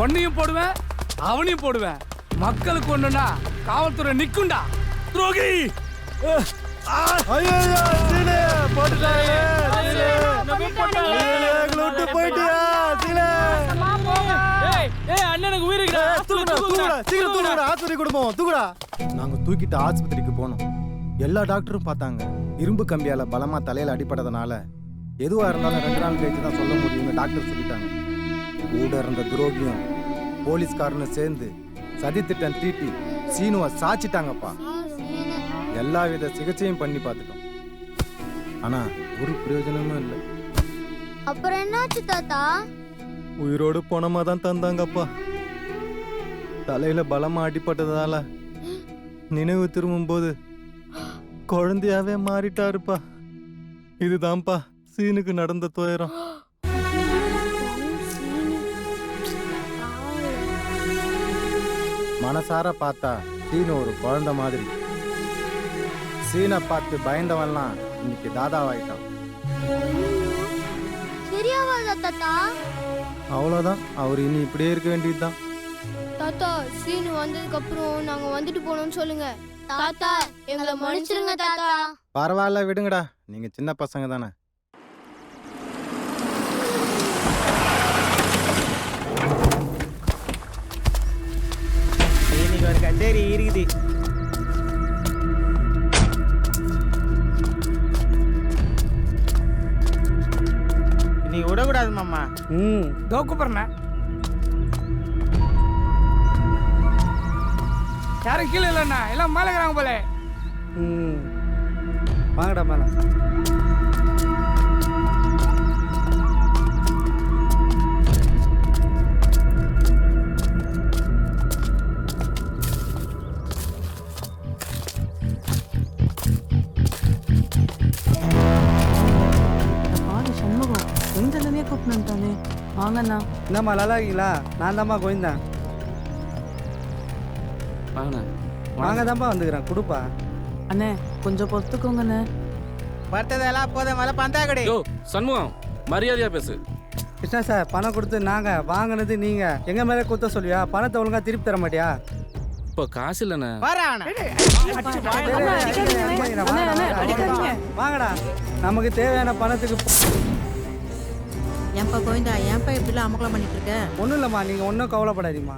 உன்னையும் போடுவேன் அவனையும் போடுவேன். மக்களுக்கு ஒண்ணுனா காவல்துறை நிக்கும்டா. துரோகி! நாங்க தூக்கிட்டு ஆஸ்பத்திரிக்கு போனோம். எல்லா டாக்டரும் பார்த்தாங்க. இரும்பு கம்பியால பலமா தலையில அடிபட்டதுனால எதுவா இருந்தாலும் ரெண்டு நாள் கழிச்சு தான் சொல்ல முடியும்னு டாக்டர் சொல்லிட்டாங்க. கூட இருந்த துரோகியும் போலீஸ்காரனும் சேர்ந்து சதி திட்டம் தீட்டி சீனுவை சாச்சிட்டாங்கப்பா. எல்லா வித சிகிச்சையும் பண்ணி பார்த்துட்டோம். ஆனா ஒரு பிரயோஜனமும் இல்லை. அப்புறம் என்னாச்சு தாத்தா? உயிரோடு போனமா தான் தந்தாங்கப்பா. தலையில பலமா அடிபட்டதால நினைவு திரும்பும்போது குழந்தையாவே மாறிட்டாருப்பா. இதுதான்ப்பா சீனுக்கு நடந்த துயரம். மனசார பார்த்தா சீனு ஒரு குழந்தை மாதிரி. சீனை பார்த்து பயந்தவன்லாம் இன்னைக்கு தாதாவாயிட்டான். சரியாவாதா தாத்தா. அவ்வளோதான் அவர் இனி இப்படியே இருக்க வேண்டியதுதான். தாத்தா சீனு வந்ததுக்கு அப்புறம் நாங்க வந்துட்டு போனோம்னு சொல்லுங்க. தாத்தா எங்களை மன்னிச்சிருங்க தாத்தா. பரவாயில்ல விடுங்கடா. நீங்க சின்ன பசங்க தானே. கச்சேரி இருக்குது நீ விடக்கூடாது மாமா. ம். தோ கூப்பிடுறேண்ணே யாரும் கீழே இல்லைண்ணா. எல்லாம் மேலே இருக்கிறாங்க போல. ம். வாங்கடா மேலே. வாங்கண்ணா. என்னம்மா நல்லா இருக்கீங்களா? நான் தான்ப்பா கோயந்தேன் வாங்கண்ணா. வாங்க தான்ப்பா வந்துக்கிறேன். கொடுப்பா. அண்ணே கொஞ்சம் பொறுத்துக்கோங்கண்ணே. பட்டதெல்லாம் போதும். மேல பந்தா கொடு யோ சண்முகம் மரியாதையா பேசு. கிருஷ்ணா சார் பணம் கொடுத்து நாங்கள் வாங்கினது நீங்கள் எங்கள் மேலே குத்த சொல்லுவியா? பணத்தை ஒழுங்கா திருப்பி தர மாட்டியா? இப்போ காசு இல்லைண்ணே. வாங்கடா. நமக்கு தேவையான பணத்துக்கு ஏன்பா கோவிந்தா ஏன்பா இப்படிலாம் அமக்கலம் பண்ணிட்டு இருக்க? ஒன்றும் இல்லைம்மா நீங்கள் ஒன்றும் கவலைப்படாதீம்மா.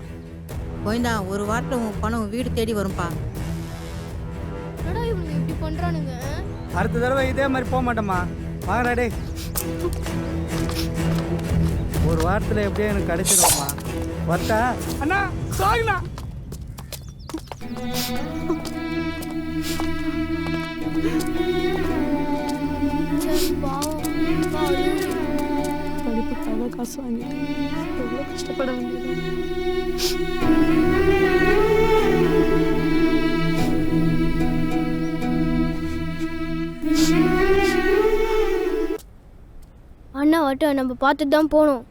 கோவிந்தா ஒரு வாரத்தில் உன் பணம் உன் வீடு தேடி வரும்பா. என்னடா இவங்க இப்படி பண்றானுங்க? அடுத்த தடவை இதே மாதிரி போக மாட்டேம்மா. வாங்கடா டேய். ஒரு வாரத்தில் எப்படியும் எனக்கு கிடைச்சிருவோம்மா வரட்டா? அண்ணா சாரிண்ணா சரி பாவம் பாவம். படிப்புக்காக காசு வாங்கிட்டு எவ்வளோ கஷ்டப்பட வேண்டியது? அண்ணா வட்டம் நம்ம பார்த்துட்டு தான் போகணும்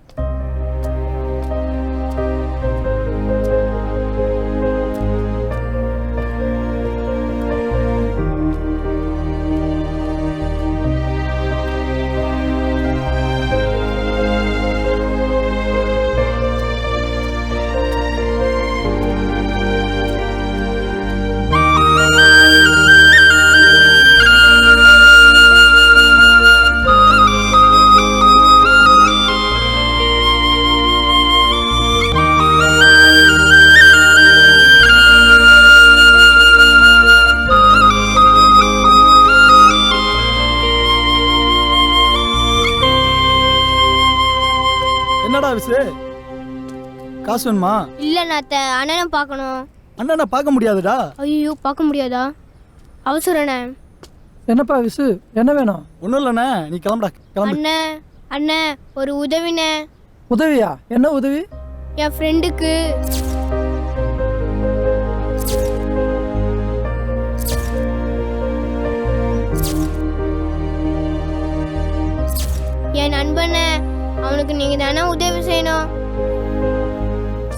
காசு வேணுமா இல்லை நாத்த அண்ணனை பார்க்கணும். அண்ணனை பார்க்க முடியாதுடா. ஐயோ பார்க்க முடியாதா? அவசரண்ணே என்னப்பா விசு? என்ன வேணும்? ஒன்றும் இல்லைண்ணே நீ கிளம்புடா கிளம்பு. அண்ணே அண்ணே ஒரு உதவிண்ணே உதவியா? என்ன உதவி? என் ஃப்ரெண்டுக்கு. என் நண்பனே அவனுக்கு நீங்க தானே உதவி செய்யணும்.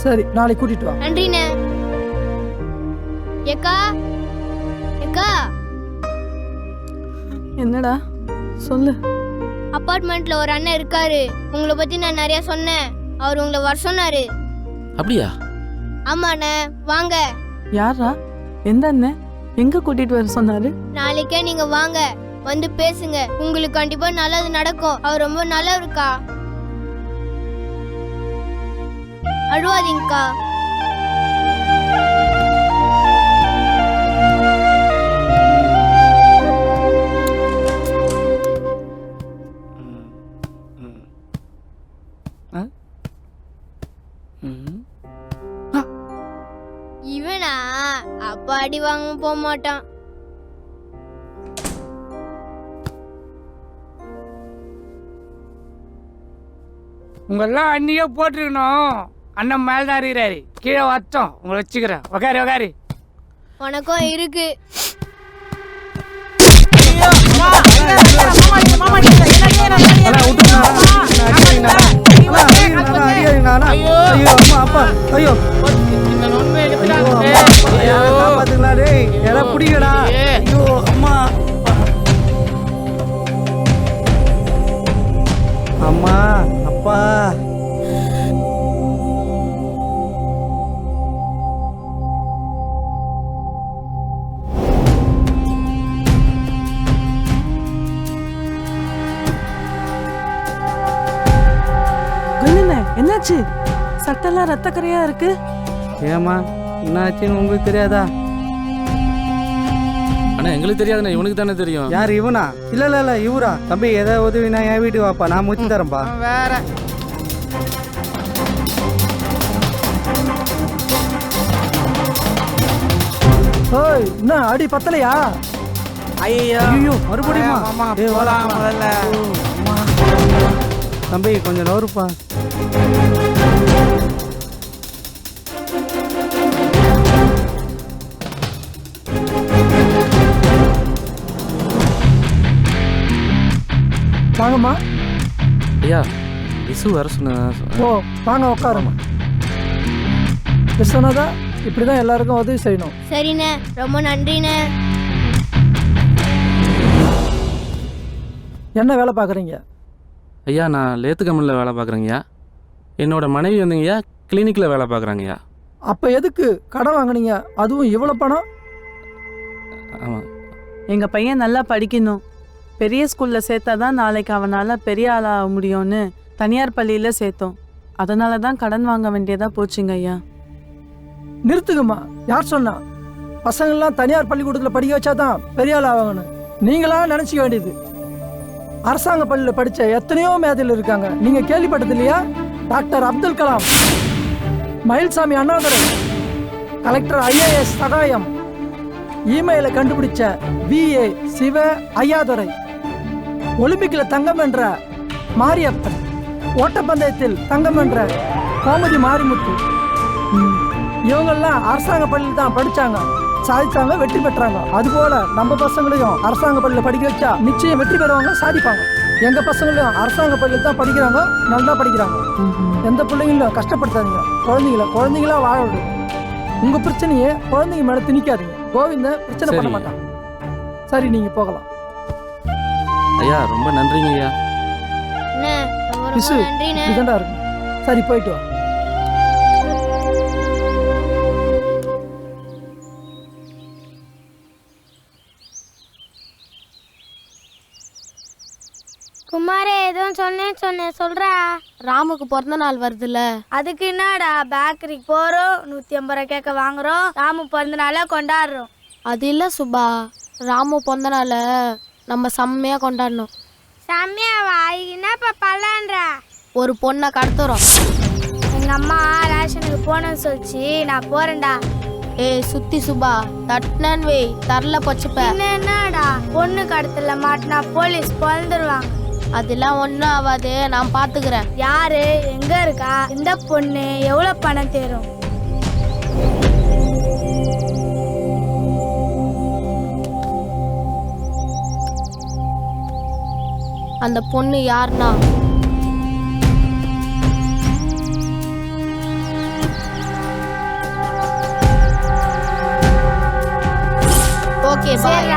சரி நாளைக்கு கூட்டிட்டு வா. நன்றிண்ணே. ஏக்கா ஏக்கா. என்னடா? சொல்லு. அப்பார்ட்மெண்ட்ல ஒரு அண்ணன் இருக்காரு. உங்களை பத்தி நான் நிறைய சொன்னேன். அவர் உங்களை வர சொன்னாரு. அப்படியா? ஆமாண்ணே வாங்க. யாரா எந்த அண்ணன்? எங்க கூட்டிட்டு வர சொன்னாரு? நாளைக்கே நீங்க வாங்க. வந்து பேசுங்க. உங்களுக்கு கண்டிப்பா நல்லது நடக்கும். அவர் ரொம்ப நல்லவருக்கா. அழுவாதீங்கக்கா. இவனா? அப்பா அடி வாங்க போக மாட்டான். உங்கெல்லாம் அன்னைக்கே போட்டிருக்கணும். அண்ணன் மேல தான் இருக்கிறாரு கீழே வச்சோம் உங்களை வச்சுக்கிறேன். உக்காரி உக்காரி. உனக்கும் இருக்கு. ஐயோ அம்மா அப்பா ஐயோ பாத்துங்களா டேய் யாரா புடிங்கடா ஐயோ அம்மா அம்மா அப்பா. என்னாச்சு? சட்டெல்லாம் ரத்த கரையா இருக்கு? ஏமா என்னாச்சுன்னு உங்களுக்கு தெரியாதா? அண்ணா எங்களுக்கு தெரியாதுண்ணே இவனுக்கு தானே தெரியும். யார் இவனா? இல்ல இல்ல இல்ல இவரா? தம்பி ஏதாவது உதவினா என் வீட்டுக்கு வாப்பா நான் முடிச்சு தரேன்ப்பா. வேற. ஓய் என்ன அடி பத்தலையா? ஐயோ ஐயோ மறுபடியும்? மாமா போலாம் முதல்ல. தம்பி கொஞ்சம் நோருப்பா வாங்கம்மா. ஐயா விசு வர சொன்ன ஓ வாங்க உட்காருமா சொன்னதா? இப்படிதான் எல்லாருக்கும் உதவி செய்யணும். சரிண்ணே ரொம்ப நன்றிண்ணே. என்ன வேலை பார்க்குறீங்க? ஐயா நான் லேத்து கம்பெனியில் வேலை பார்க்குறேங்கய்யா என்னோட மனைவி வந்துங்கய்யா கிளினிக்கில் வேலை பார்க்குறாங்கய்யா அப்போ எதுக்கு கடன் வாங்குனீங்க? அதுவும் இவ்வளோ பணம்? ஆமாம் எங்க பையன் நல்லா படிக்கணும். பெரிய ஸ்கூல்ல சேர்த்தாதான் நாளைக்கு அவனால பெரிய ஆளாக முடியும்னு தனியார் பள்ளியில சேர்த்தோம். அதனால தான் கடன் வாங்க வேண்டியதா போச்சுங்க ஐயா. நிறுத்துங்கம்மா. யார் சொன்னா? பசங்கள்லாம் தனியார் பள்ளிக்கூடத்தில் படிக்க வச்சா தான் பெரிய ஆள் ஆகணும். நீங்களா நினச்சிக்க வேண்டியது. அரசாங்க பள்ளியில் படித்த எத்தனையோ மேதையில் இருக்காங்க. நீங்கள் கேள்விப்பட்டது இல்லையா doctor Abdul Kalam Mayilsamy Annadurai collector IAS Sagayam இமெயிலை கண்டுபிடிச்ச விஏ சிவ ஐயாதுரை ஒலிம்பிக்கில் தங்கம் வென்ற மாரியப்பன் ஓட்டப்பந்தயத்தில் தங்கம் வென்ற கோமதி மாரிமுத்து. இவங்கெல்லாம் அரசாங்க பள்ளியில் தான் படித்தாங்க சாதிச்சாங்க வெற்றி பெற்றாங்க. அதுபோல நம்ம பசங்களையும் அரசாங்க பள்ளியில் படிக்க வச்சா நிச்சயம் வெற்றி பெறுவாங்க சாதிப்பாங்க. எங்க பசங்களையும் அரசாங்க பள்ளியில் தான் படிக்கிறாங்க நல்லா படிக்கிறாங்க. எந்த பிள்ளைங்களும் கஷ்டப்படுத்தாதீங்க. குழந்தைங்கள குழந்தைங்களா வாழ விடுங்க உங்க பிரச்சனையை குழந்தைங்க மேல திணிக்காதீங்க. கோவிந்த பிரச்சனை பண்ண. மாட்டான். சரி நீங்க போகலாம். ஐயா ரொம்ப நன்றிங்க ஐயா. இதுதான்டா இருக்கும் சரி போயிட்டு வா. எதுவும் சொன்னேன் சொன்னேன் சொல்றா. ராமுக்கு பிறந்த நாள் வருதுல்ல. அதுக்கு என்னடா பேக்கரிக்கு போறோம் நூத்தி ஐம்பது ரூபா கேட்க வாங்குறோம் ராமு பிறந்த நாள கொண்டாடுறோம். அது இல்ல சுபா ராமு பிறந்த நாளை நம்ம செம்மையா கொண்டாடணும். செம்மையாவா? என்னப்பா பல்லான்றா ஒரு பொண்ணை கடத்துறோம். எங்க அம்மா ரேஷனுக்கு போனேன்னு சொல்லிச்சு நான் போறேன்டா. ஏய் சுத்தி சுபா தட்னன் வை தரல பொச்சுப்ப. என்னடா? பொண்ணு கடத்தல மாட்டினா போலீஸ் பொழந்துருவாங்க. அதெல்லாம் ஒன்றும் ஆகாது நான் பார்த்துக்கிறேன் யாரு? எங்க இருக்கா? இந்த பொண்ணு எவ்வளவு பணம் தேரும்? அந்த பொண்ணு யாருன்னா ஓகே பாய்